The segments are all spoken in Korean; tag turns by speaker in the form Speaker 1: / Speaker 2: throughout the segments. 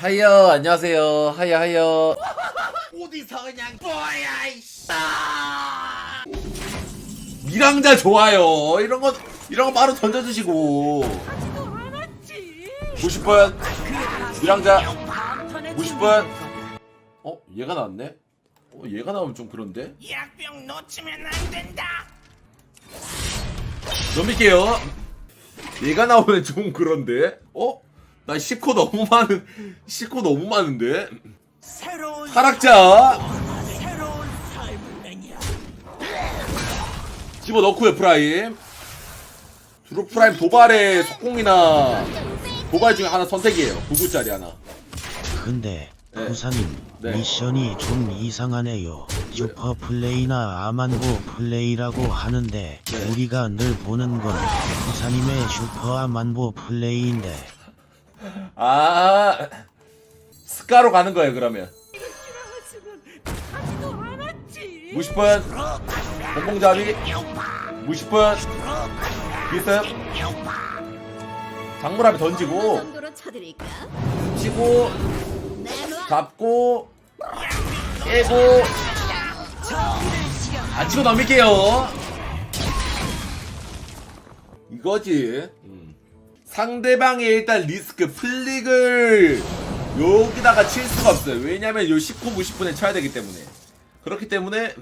Speaker 1: 하여 안녕하세요. 하여 하여
Speaker 2: 어디서 그냥 뭐야 이씨.
Speaker 1: 미랑자 좋아요. 이런 거 이런 거 바로 던져주시고. 90분 미랑자. 90분 어 얘가 나왔네? 어 얘가 나오면 좀 그런데?
Speaker 2: 약병 놓치면 안 된다.
Speaker 1: 넘길게요. 얘가 나오면 좀 그런데? 어? 나 10코 너무 많은 10코 너무 많은데 타락자
Speaker 2: 삶이야
Speaker 1: 집어 넣고요 프라임 주로 프라임 도발의 속공이나 도발 중에 하나 선택이에요 9구짜리 하나
Speaker 3: 근데
Speaker 1: 네.
Speaker 3: 부사님
Speaker 1: 네.
Speaker 3: 미션이 좀 이상하네요. 슈퍼 플레이나 아만고 플레이라고 하는데
Speaker 1: 네.
Speaker 3: 우리가 늘 보는 건 부사님의 슈퍼 아만보 플레이인데
Speaker 1: 아 스카로 가는 거예요 그러면 무시분 공공잡이 무시분 비습 장물함에 던지고? 치고. 잡고 깨고 안 치고 넘길게요 이거지 음. 상대방이 일단 리스크 플릭을 여기다가 칠 수가 없어요. 왜냐면 요 19, 90분에 쳐야 되기 때문에. 그렇기 때문에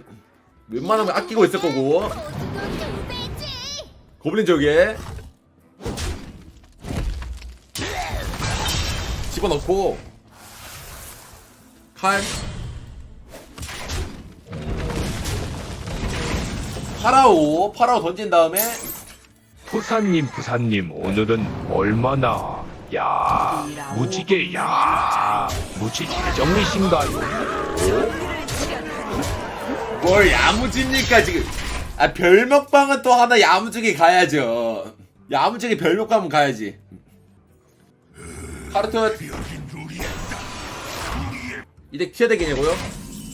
Speaker 1: 웬만하면 아끼고 있을 거고. 고블린 쪽에 집어넣고. 칼. 파라오 파라오 던진 다음에
Speaker 4: 부사님 부사님 오늘은 얼마나 야 무지개 야 무지 재정이신가요?
Speaker 1: 뭘 야무집니까 지금? 아 별먹방은 또 하나 야무지게 가야죠. 야무지게 별먹방은 가야지. 카르트 이덱 티어덱이냐고요?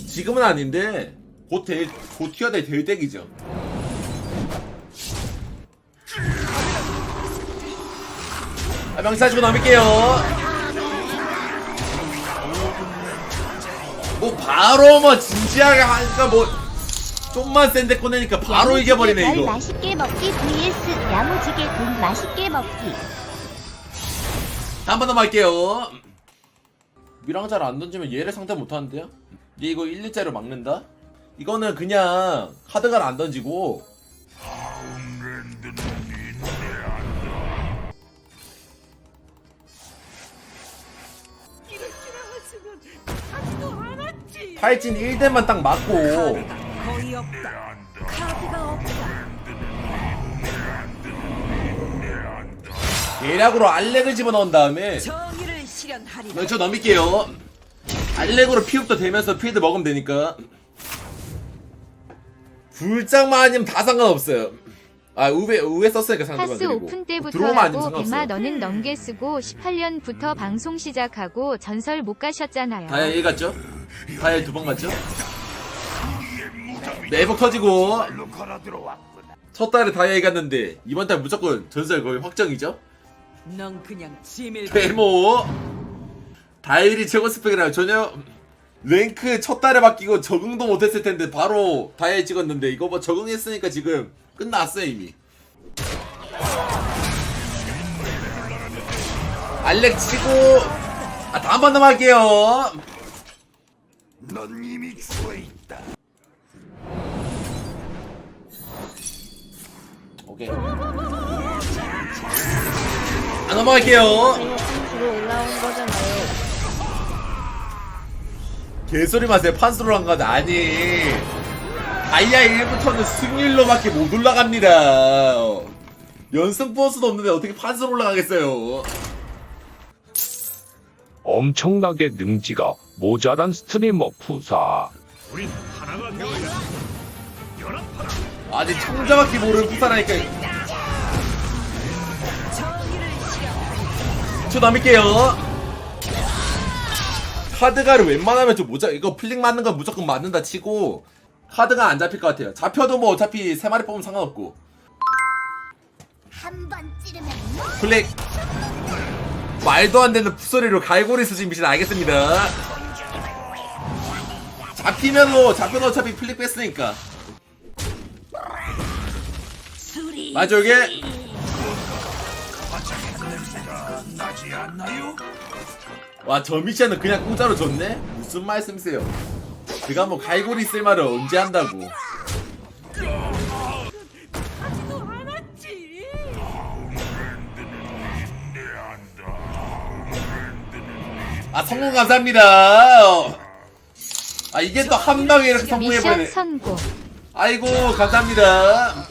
Speaker 1: 지금은 아닌데 곧, 될, 곧 티어덱 될 덱이죠 명사 주고 넘길게요 뭐 바로 뭐 진지하게 하니까 뭐 좀만 센데 꺼내니까 바로 이겨버리네
Speaker 5: 별
Speaker 1: 이거
Speaker 5: 맛있게 먹기 vs 야무지게 돈 맛있게 먹기
Speaker 1: 한 번 더 할게요 미랑 잘 안 던지면 얘를 상대 못하는데요? 얘 이거 1, 2짜리로 막는다? 이거는 그냥 카드가 안 던지고 탈진 1대만 딱 맞고
Speaker 6: 거의 없다. 카드가 없다.
Speaker 1: 대략으로 알렉을 집어넣은 다음에
Speaker 6: 정의를 실현하리라.
Speaker 1: 왼쪽 넘길게요 알렉으로 피업도 되면서 필드 먹으면 되니까 불장만 아니면 다 상관없어요 아 우회 우회 썼으니까 상관없
Speaker 5: 파스
Speaker 1: 그리고
Speaker 5: 오픈 때부터
Speaker 1: 들어오면 아니면
Speaker 5: 하고
Speaker 1: 상관없어요
Speaker 5: 빅마 너는 넘게 쓰고 18년부터 방송 시작하고 전설 못 가셨잖아요.
Speaker 1: 다이아 1 갔죠? 다이아 2번 갔죠? 매복 터지고 첫 달에 다이아 1 갔는데 이번 달 무조건 전설 거의 확정이죠?
Speaker 6: 넌 그냥 지밀.
Speaker 1: 데모 다이리 최고 스펙이라 전혀 랭크 첫 달에 바뀌고 적응도 못했을 텐데 바로 다이아 찍었는데 이거 뭐 적응했으니까 지금 끝났어요 이미. 알렉 치고 아 다음 번 넘어갈게요.
Speaker 2: 넌 이미 죽어있다.
Speaker 1: 오케이. 안 넘어갈게요 개소리 마세요. 판수로 한 건 아니. 다이아 1부터는 승률로밖에 못 올라갑니다. 연승 보스도 없는데 어떻게 판수로 올라가겠어요?
Speaker 4: 엄청나게 능지가 모자란 스트리머 부사.
Speaker 1: 아직 청자밖에 모르는 부산하니까 저 남을게요 카드가를 웬만하면 좀 모자 이거 플릭 맞는 건 무조건 맞는다 치고 카드가 안 잡힐 것 같아요 잡혀도 뭐 어차피 세 마리 뽑으면 상관없고
Speaker 5: 한 번 찌르면
Speaker 1: 플릭 말도 안 되는 풋소리로 갈고리 수준 미신 알겠습니다. 잡히면도 잡혀도 어차피 플릭 뺐으니까. 맞아 이게? 와 저 미션은 그냥 공짜로 줬네? 무슨 말씀이세요? 그가 뭐 갈고리 쓸 말을 언제 한다고? 아 성공 감사합니다. 아 이게 또 한 방에 이렇게
Speaker 5: 미션
Speaker 1: 성공해버리네.
Speaker 5: 성공.
Speaker 1: 아이고 감사합니다.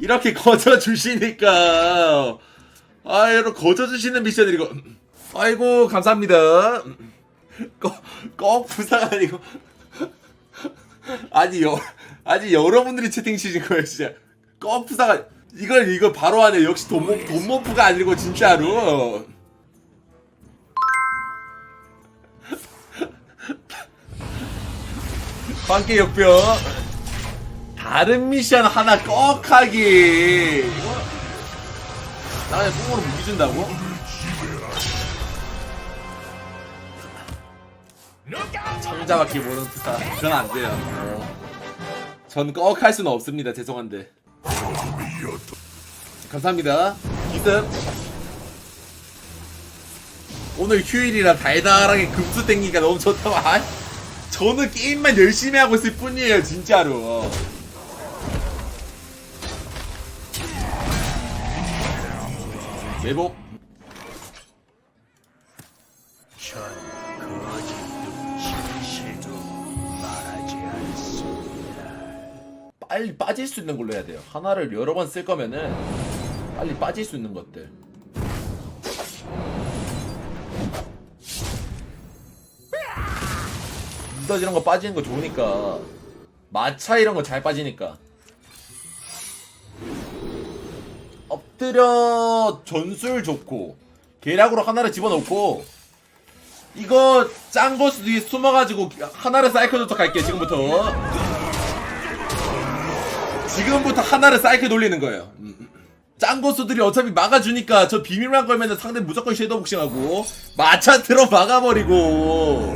Speaker 1: 이렇게 거저 주시니까 아 이렇게 거저 주시는 미션 이거 아이고 감사합니다. 꼭, 꼭 부상 아니고. 아니 여 아니 여러분들이 채팅 치신 거예요 진짜. 꼭 부상 아니 이걸 이거 바로 하네. 역시 돈모 돈모프가 아니고 진짜로. 관계 역병. 다른 미션 하나 꼭 하기. 이거 나 그냥 꽁으로 무기 준다고? 청자밖에 모르는 투사 그건 안 돼요. 어. 전꼭 할 수는 없습니다. 죄송한데. 감사합니다. 기습 오늘 휴일이라 달달하게 금수 땡기니까 너무 좋다고. 아, 저는 게임만 열심히 하고 있을 뿐이에요 진짜로 매복
Speaker 2: 전 거짓도 실실도 말하지 않습니다.
Speaker 1: 빨리 빠질 수 있는 걸로 해야 돼요. 하나를 여러 번 쓸 거면은 빨리 빠질 수 있는 것들. 미더지 이런 거 빠지는 거 좋으니까 마차 이런 거 잘 빠지니까 엎드려 전술 좋고 계략으로 하나를 집어넣고 이거 짠 거스 뒤에 숨어가지고 하나를 사이클 도착 할게요 지금부터. 지금부터 하나를 사이클 돌리는 거예요. 음, 음. 짠 고수들이 어차피 막아주니까 저 비밀만 걸면 상대 무조건 섀도우 복싱하고 마차 들어 막아버리고.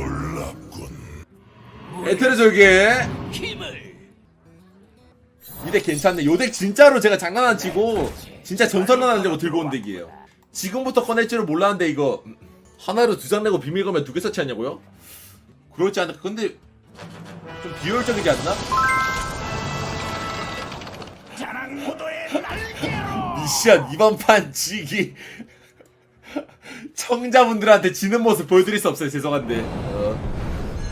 Speaker 1: 에테르 절개.
Speaker 2: 힘을
Speaker 1: 이 덱 괜찮네. 요 덱 진짜로 제가 장난 안 치고 진짜 전설을 하려고 들고 온 덱이에요. 지금부터 꺼낼 줄은 몰랐는데 이거 음, 하나로 두 장 내고 비밀 거면 두개 서치하냐고요? 그렇지 않을까? 근데 좀 비효율적이지 않나? 미션 이번 판 지기. 청자분들한테 지는 모습 보여드릴 수 없어요. 죄송한데. 어.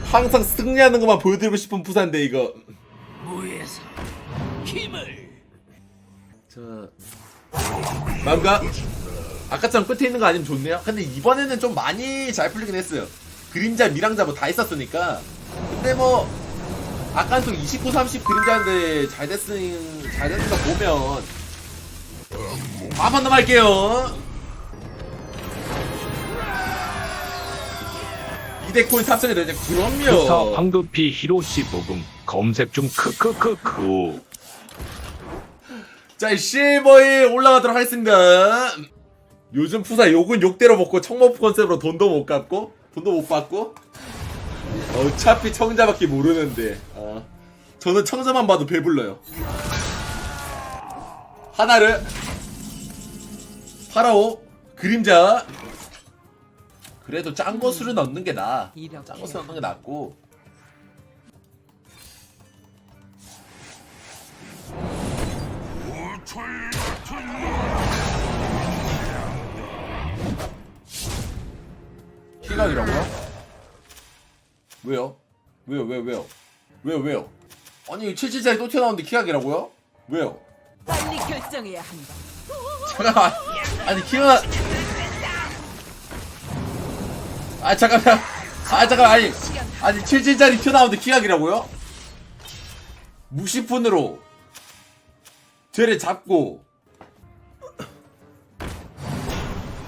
Speaker 1: 항상 승리하는 것만 보여드리고 싶은 부산데 이거 자 마음가 아까처럼 끝에 있는 거 아니면 좋네요. 근데 이번에는 좀 많이 잘 풀리긴 했어요. 그림자 미랑자 뭐 다 있었으니까. 근데 뭐 아까 또 29, 30 그림자인데 잘 됐으니 잘 됐는 거 보면. 한번 남할게요. 이데코인 탑승이 되죠. 그럼요.
Speaker 4: 황급히 히로시 부금 검색 중. 크크크크
Speaker 1: 자 실버에 올라가도록 하겠습니다. 요즘 푸사 욕은 욕대로 먹고 청모프 컨셉으로 돈도 못 갚고 돈도 못 받고. 어차피 청자밖에 모르는데 어. 저는 청자만 봐도 배불러요. 하나를 파라오. 그림자. 그래도 짠 거수를 넣는 게 나아. 짠 거수 넣는 게 낫고 키각이라고요? 왜요? 왜요? 왜요? 왜요? 왜요? 왜요? 아니 77짜리 또 튀어나오는데 키각이라고요? 왜요?
Speaker 6: 빨리 결정해야 한다.
Speaker 1: 잠깐만 아니 키가 아 잠깐만 아 잠깐만 아니 아니 77짜리 튀어나오는데 키각이라고요? 무시푼으로 쟤를 잡고.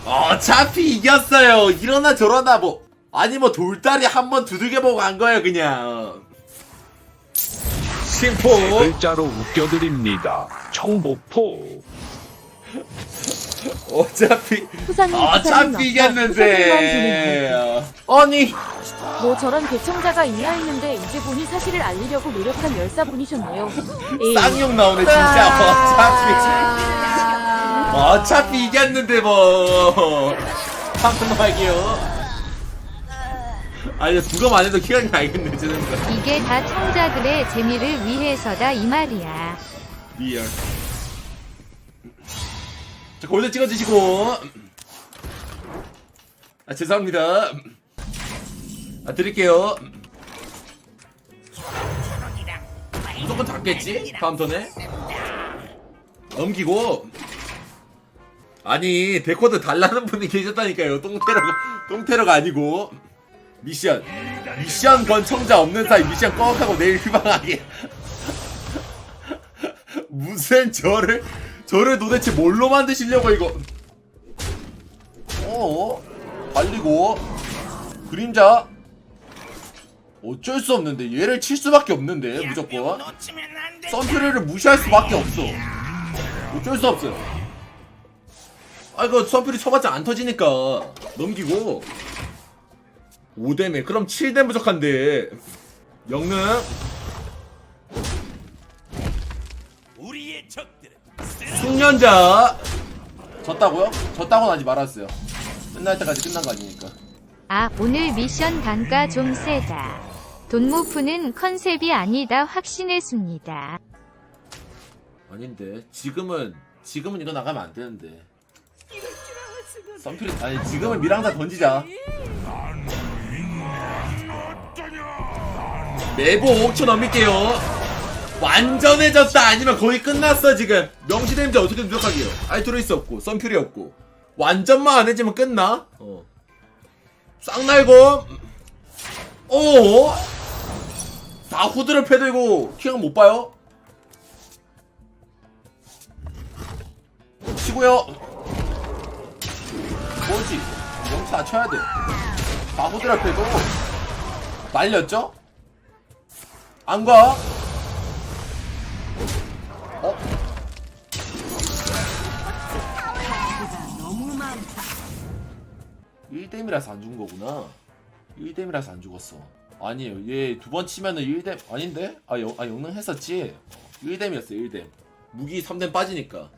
Speaker 1: 어차피 이겼어요. 이러나 저러나 뭐. 아니 뭐 돌다리 한 번 두들겨보고 간 거예요 그냥. 심포.
Speaker 4: 글자로 웃겨드립니다. 청보포
Speaker 1: 어차피
Speaker 7: 후사님
Speaker 1: 어차피 이겼는데. 아니.
Speaker 7: 뭐 저런 개청자가 있나 했는데 이제 보니 사실을 알리려고 노력한 열사분이셨네요. 에이,
Speaker 1: 쌍욕 나오네 진짜. 어차피. 어차피 이겼는데 뭐. 한번하기요. 아니 부검 안 해도 키가이 알겠네 저는 거
Speaker 5: 이게 다 청자들의 재미를 위해서다 이 말이야.
Speaker 1: 리얼 자 골드 찍어주시고. 아 죄송합니다. 아 드릴게요. 무조건 잡겠지? 다음 턴에? 넘기고. 아니 데코드 달라는 분이 계셨다니까요. 똥테러가 똥테러가 아니고. 미션. 미션 권청자 없는 사이 미션 꺼하고 내일 휴방하게. 무슨 저를 저를 도대체 뭘로 만드시려고 이거? 어 달리고. 그림자. 어쩔 수 없는데. 얘를 칠 수밖에 없는데 무조건. 썬퓨리를 무시할 수밖에 없어. 어쩔 수 없어요. 아 이거 썬퓨리 쳐봤자 안 터지니까 넘기고. 5대매. 그럼 7대 부족한데. 영능 숙련자. 졌다고요? 졌다고는 하지 말았어요. 끝날 때까지 끝난 거 아니니까.
Speaker 5: 아 오늘 미션 단가 좀 세다. 돈모프는 컨셉이 아니다 확신했습니다.
Speaker 1: 아닌데. 지금은 지금은 이거 나가면 안 되는데. 썬퓨리 아니 지금은 미랑다 던지자. 매보 5초 넘길게요 완전해졌다 아니면 거의 끝났어 지금 명시 데미지 어떻게 누적하게요 알트로이스 없고 썬퓨리 없고 완전만 안 해지면 끝나 어. 쌍날곰 오. 다 후드를 패들고 킹은 못 봐요 치고요. 뭐지? 영차 쳐야 돼. 바보들 앞에도 날렸죠? 안 가? 1댐이라서 안 죽은 거구나. 1댐이라서 안 죽었어. 아니에요. 얘 두 번 치면은 1댐 아닌데? 아, 영, 아 영능 했었지. 1댐이었어. 1댐. 무기 3댐 빠지니까.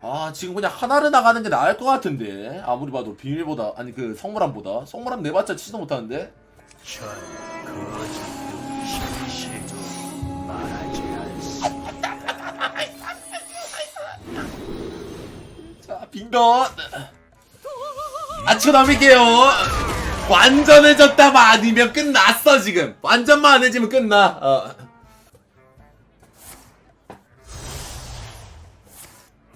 Speaker 1: 아 지금 그냥 하나를 나가는 게 나을 것 같은데 아무리 봐도 비밀보다 아니 그 성물함보다 성물함 내봤자 치지도 못하는데. 자 빙덧 아 치고 넘길게요 완전해졌다만 아니면 끝났어 지금 완전만 안 해지면 끝나 어.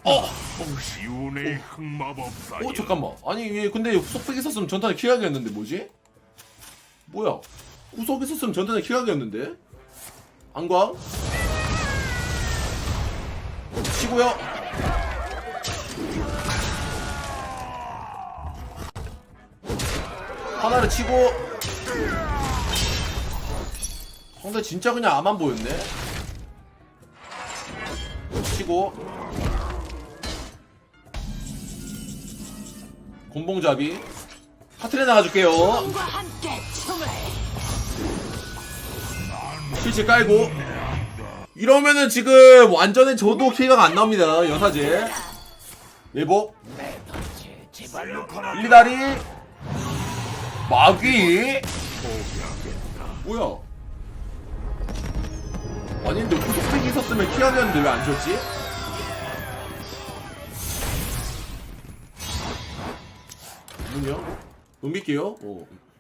Speaker 1: 어.
Speaker 2: 시온의 흑마법사.
Speaker 1: 어 잠깐만 아니 얘 근데 후속팩 있었으면 전탄에 킬각이었는데 뭐지? 뭐야 후속 있었으면 전탄에 킬각이었는데 안광 치고요 하나를 치고. 상대 진짜 그냥 암만 보였네? 치고. 곤봉잡이. 하트레 나가줄게요. 실체 깔고. 이러면은 지금 완전히 저도 키가 안 나옵니다 여사제. 외복. 일리다리 마귀 뭐야 아니 근데 후속팩이 있었으면 키아였는데 왜 안 줬지? 잠깐만요 넘길게요 어.